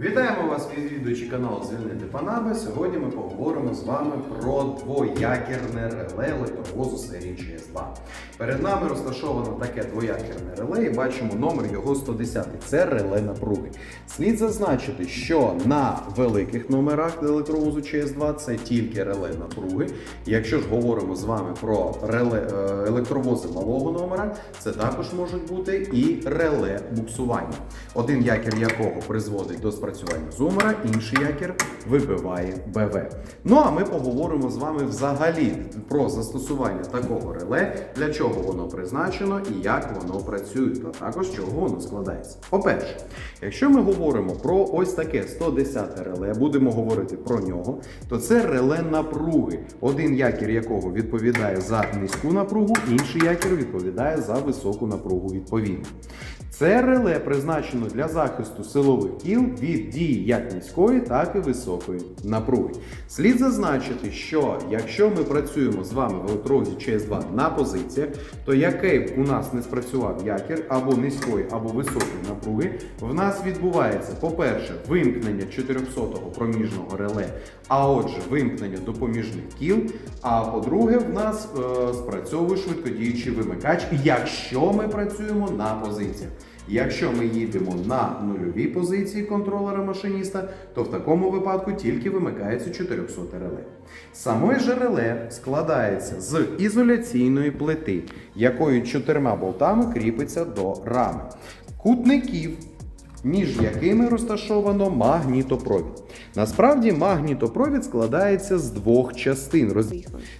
Вітаємо вас, відвідувачі каналу Звільнити Панаби. Сьогодні ми поговоримо з вами про двоякірне реле електровозу серії CS2. Перед нами розташовано таке двоякірне реле і бачимо номер його 110. Це реле напруги. Слід зазначити, що на великих номерах електровозу CS2 це тільки реле напруги. Якщо ж говоримо з вами про реле, е, електровози малого номера, це також можуть бути і реле буксування. Один якір якого призводить до спрацювання зумера, інший якір вибиває БВ. Ну а ми поговоримо з вами взагалі про застосування такого реле, для чого воно призначено і як воно працює, та також чого воно складається. По-перше, якщо ми говоримо про ось таке 110 реле, будемо говорити про нього, то це реле напруги, один якір якого відповідає за низьку напругу, інший якір відповідає за високу напругу відповідно. Це реле призначено для захисту силових кіл від дії як низької, так і високої напруги. Слід зазначити, що якщо ми працюємо з вами в електровозі ЧС2 на позиціях, то який б у нас не спрацював якір або низької, або високої напруги, в нас відбувається, по-перше, вимкнення 400-го проміжного реле, а отже, вимкнення допоміжних кіл. А по-друге, в нас е, спрацьовує швидкодіючий вимикач, якщо ми працюємо на позиціях. Якщо ми їдемо на нульовій позиції контролера машиніста, то в такому випадку тільки вимикається 400 реле. Саме же реле складається з ізоляційної плити, якою чотирма болтами кріпиться до рами. Кутників між якими розташовано магнітопровід. Насправді магнітопровід складається з двох частин.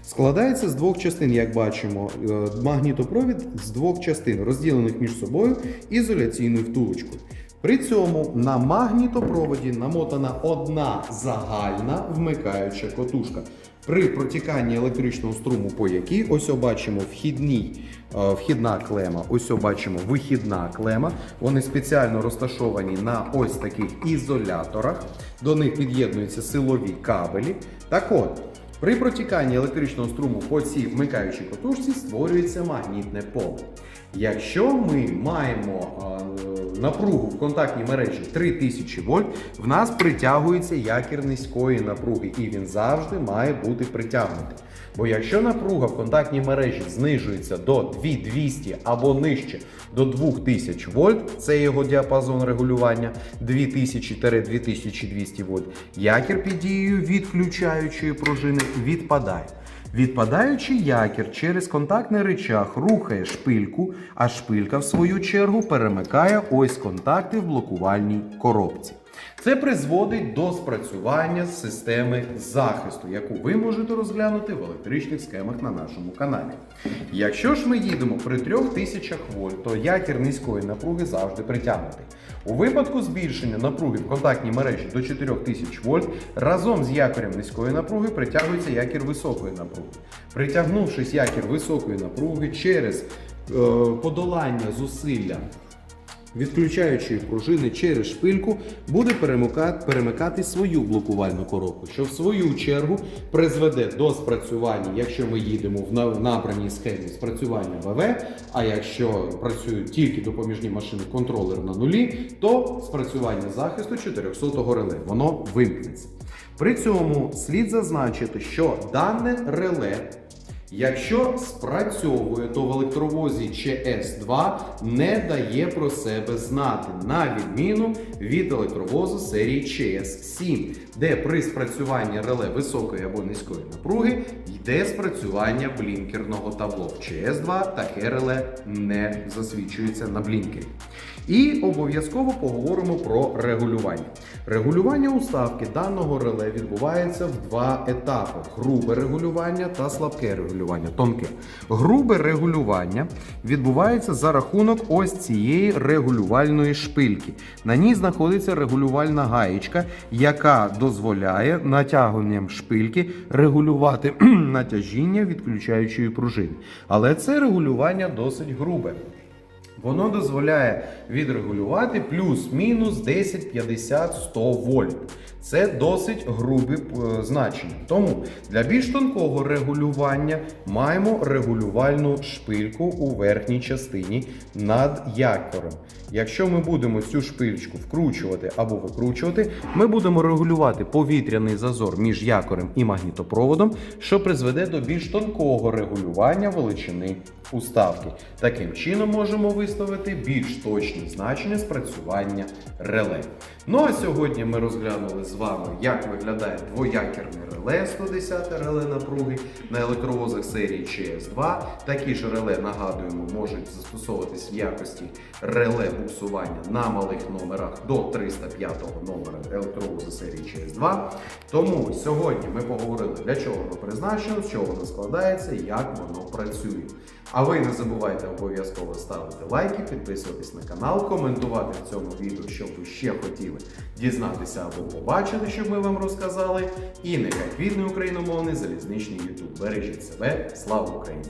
Складається з двох частин, як бачимо, е, магнітопровід з двох частин, розділених між собою ізоляційною втулочкою. При цьому на магнітопроводі намотана одна загальна вмикаюча котушка. При протіканні електричного струму по якій ось бачимо вхідний, е, вхідна клема, ось бачимо вихідна клема. Вони спеціально розташовані на ось таких ізоляторах. До них під'єднуються силові кабелі. Так от, при протіканні електричного струму по цій вмикаючій котушці створюється магнітне поле. Якщо ми маємо е, напругу в контактній мережі 3000 вольт, в нас притягується якір низької напруги, і він завжди має бути притягнутий. Бо якщо напруга в контактній мережі знижується до 2200 або нижче до 2000 вольт, це його діапазон регулювання 2000-2200 вольт, якір під дією відключаючої пружини відпадає. Відпадаючий якір через контактний речах рухає шпильку, а шпилька, в свою чергу, перемикає ось контакти в блокувальній коробці. Це призводить до спрацювання системи захисту, яку ви можете розглянути в електричних схемах на нашому каналі. Якщо ж ми їдемо при 3000 вольт, то якір низької напруги завжди притягнутий. У випадку збільшення напруги в контактній мережі до 4000 вольт разом з якорем низької напруги притягується якір високої напруги. Притягнувшись якір високої напруги через е, подолання зусилля відключаючої пружини через шпильку буде перемикати, свою блокувальну коробку, що в свою чергу призведе до спрацювання, якщо ми їдемо в набраній схемі спрацювання ВВ, а якщо працюють тільки допоміжні машини контролер на нулі, то спрацювання захисту 400 реле. Воно вимкнеться. При цьому слід зазначити, що дане реле Якщо спрацьовує, то в електровозі ЧС2 не дає про себе знати, на відміну від електровозу серії ЧС7, де при спрацюванні реле високої або низької напруги йде спрацювання блінкерного табло. В ЧС2 таке реле не засвідчується на блінкері. І обов'язково поговоримо про регулювання. Регулювання уставки даного реле відбувається в два етапи: грубе регулювання та слабке регулювання, тонке. Грубе регулювання відбувається за рахунок ось цієї регулювальної шпильки. На ній знаходиться регулювальна гаєчка, яка дозволяє натягуванням шпильки регулювати натяжіння відключаючої пружини. Але це регулювання досить грубе. Воно дозволяє відрегулювати плюс-мінус 10, 50, 100 вольт. Це досить грубі е, значення. Тому для більш тонкого регулювання маємо регулювальну шпильку у верхній частині над якорем. Якщо ми будемо цю шпильку вкручувати або викручувати, ми будемо регулювати повітряний зазор між якорем і магнітопроводом, що призведе до більш тонкого регулювання величини уставки. Таким чином можемо виставити більш точні значення спрацювання реле. Ну а сьогодні ми розглянули з вами, як виглядає двоякерне реле 110 реле напруги на електровозах серії CS2. Такі ж реле, нагадуємо, можуть застосовуватись в якості реле буксування на малих номерах до 305 номера електровоза серії CS2. Тому сьогодні ми поговорили, для чого воно призначено, з чого воно складається, як воно працює. А ви не забувайте обов'язково ставити лайки, підписуватись на канал, коментувати в цьому відео, що ви ще хотіли дізнатися або побачити, щоб ми вам розказали. І нехай квітне україномовний залізничний ютуб. Бережіть себе, слава Україні!